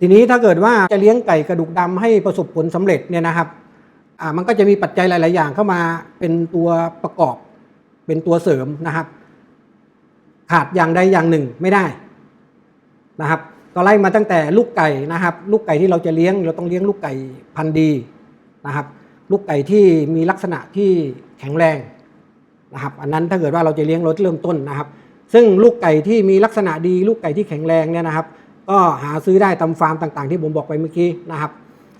ทีนี้ถ้าเกิดว่าจะเลี้ยงไก่กระดูกดำให้ประสบผลสำเร็จเนี่ยนะครับอ่ามันก็จะมีปัจจัยหลาย ๆ อย่างเข้ามาเป็นตัวประกอบ เป็นตัวเสริมนะครับ ขาดอย่างใดอย่างหนึ่งไม่ได้นะครับ ก็ไล่มาตั้งแต่ลูกไก่นะครับ ลูกไก่ที่เราจะเลี้ยง เราต้องเลี้ยงลูกไก่พันธุ์ดีนะครับ ลูกไก่ที่มีลักษณะที่แข็งแรงนะครับ อันนั้นถ้าเกิดว่าเราจะเลี้ยงรถเริ่มต้นนะครับ ซึ่งลูกไก่ที่มีลักษณะดี ลูกไก่ที่แข็งแรงเนี่ยนะครับ ก็หาซื้อได้ตามฟาร์มต่างๆ ที่ผมบอกไปเมื่อกี้นะครับ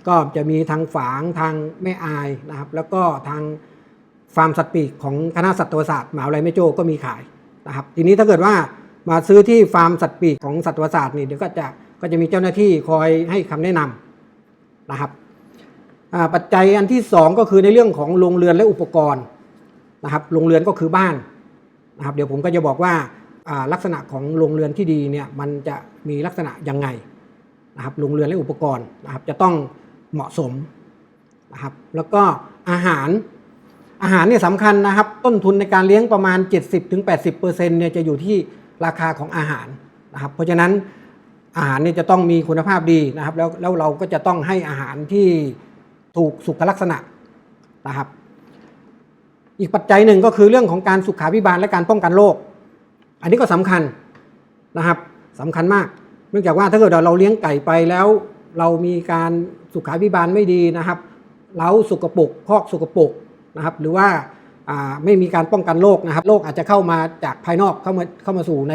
ก็จะมีทางฝางทางแม่อายนะครับ แล้วก็ทางฟาร์มสัตว์ปีกของคณะสัตวศาสตร์มหาวิทยาลัยแม่โจ้ก็มีขายนะครับ ทีนี้ถ้าเกิดว่ามาซื้อที่ฟาร์มสัตว์ปีกของสัตวศาสตร์นี่เดี๋ยวก็จะก็จะมีเจ้าหน้าที่คอยให้คำแนะนำนะครับปัจจัยอันที่สองก็คือในเรื่องของโรงเรือนและอุปกรณ์นะครับโรงเรือนก็คือบ้านนะครับ เดี๋ยวผมก็จะบอกว่าลักษณะของโรงเรือนที่ดีเนี่ยมันจะ มีลักษณะยังไงนะครับโรงเรือนและอุปกรณ์นะครับจะต้องเหมาะสมนะครับแล้วก็อาหารอาหารเนี่ยสำคัญนะครับ ต้นทุนในการเลี้ยงประมาณ 70-80%เนี่ยจะอยู่ที่ราคาของอาหารนะครับเพราะฉะนั้นอาหารเนี่ยจะต้องมีคุณภาพดีนะครับ แล้วแล้วเราก็จะต้องให้อาหารที่ถูกสุขลักษณะนะครับอีกปัจจัยหนึ่งก็คือเรื่องของการสุขาพิบาลและการป้องกันโรคอันนี้ก็สำคัญนะครับ สำคัญมาก เนื่องจากว่าถ้าเกิดเราเลี้ยงไก่ไปแล้ว เรามีการสุขาพิบาลไม่ดีนะครับเล้าสุกปกคอกสุกปกนะครับ หรือว่าไม่มีการป้องกันโรคนะครับโรคอาจจะเข้ามาจากภายนอกเข้ามาเข้ามาสู่ใน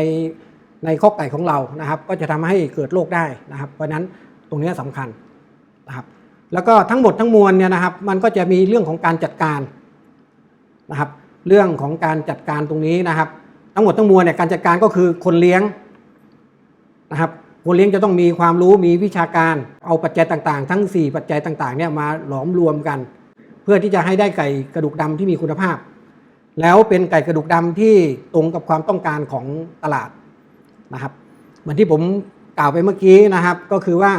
ในคอกไก่ของเรานะครับ ก็จะทำให้เกิดโรคได้นะครับ เพราะฉะนั้นตรงนี้สำคัญนะครับ แล้วก็ทั้งหมดทั้งมวลเนี่ยนะครับ มันก็จะมีเรื่องของการจัดการนะครับ เรื่องของการจัดการตรงนี้นะครับ ทั้งหมดทั้งมวลเนี่ยการจัดการก็คือคนเลี้ยง นะครับคนเลี้ยงจะต้องมีความรู้มีวิชาการ เอาปัจจัยต่างๆ ทั้ง 4 ปัจจัยต่างๆเนี่ยมาหลอมรวมกัน เพื่อที่จะให้ได้ไก่กระดูกดำที่มีคุณภาพ แล้วเป็นไก่กระดูกดำที่ตรงกับความต้องการของตลาดนะครับเหมือนที่ผมกล่าวไปเมื่อกี้นะครับ ก็คือว่า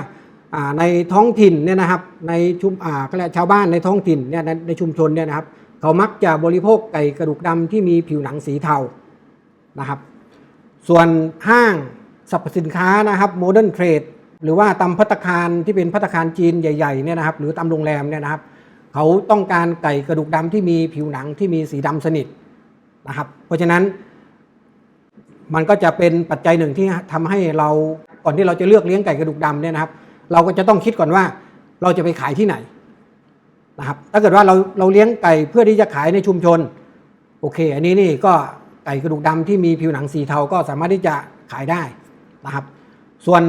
ในท้องถิ่นเนี่ยนะครับในชุมอ่าก็เรียกชาวบ้านในท้องถิ่นเนี่ยในชุมชนเนี่ยนะครับ เขามักจะบริโภคไก่กระดูกดำที่มีผิวหนังสีเทานะครับ ส่วนห้าง สรรพสินค้านะครับโมเดิร์นเทรดหรือว่าตามพัตตาคารที่เป็นพัตตาคารจีนใหญ่ๆเนี่ยนะครับหรือตามโรงแรมเนี่ยนะครับเขาต้องการไก่กระดูกดำที่มีผิวหนังที่มีสีดำสนิทนะครับ เพราะฉะนั้น มันก็จะเป็นปัจจัยหนึ่งที่ทำให้เราก่อนที่เราจะเลือกเลี้ยงไก่กระดูกดำเนี่ยนะครับ เราก็จะต้องคิดก่อนว่าเราจะไปขายที่ไหนนะครับ ถ้าเกิดว่าเราเราเลี้ยงไก่เพื่อที่จะขายในชุมชน โอเค อันนี้นี่ก็ไก่กระดูกดำที่มีผิวหนังสีเทาก็สามารถที่จะขายได้ นะครับ ส่วน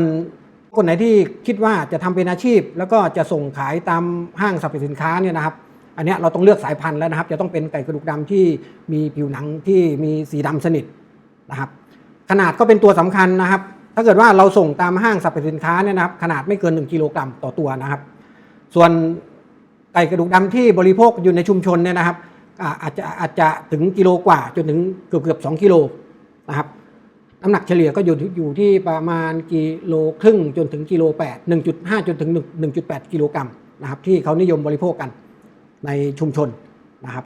คนไหนที่คิดว่าจะทำเป็นอาชีพ แล้วก็จะส่งขายตามห้างสรรพสินค้าเนี่ยนะครับ อันนี้เราต้องเลือกสายพันธุ์แล้วนะครับ จะต้องเป็นไก่กระดูกดำที่มีผิวหนังที่มีสีดำสนิทนะครับ ขนาดก็เป็นตัวสำคัญนะครับ ถ้าเกิดว่าเราส่งตามห้างสรรพสินค้าเนี่ยนะครับ ขนาดไม่เกิน 1กิโลกรัมต่อตัวนะครับ ส่วนไก่กระดูกดำที่บริโภคอยู่ในชุมชนเนี่ยนะครับอาอาจจะอาจจะถึงกิโลกว่าจนถึงเกือบเกือบสกิโลนะครับ น้ำหนักเฉลี่ยก็อยู่ที่อยู่ที่ประมาณกิโลครึ่งจนถึงกิโลแปดหนึ่งจุดห้าจนถึงหนึ่งจุดแปดกิโลกรัมนะครับที่เขานิยมบริโภคกันในชุมชนนะครับ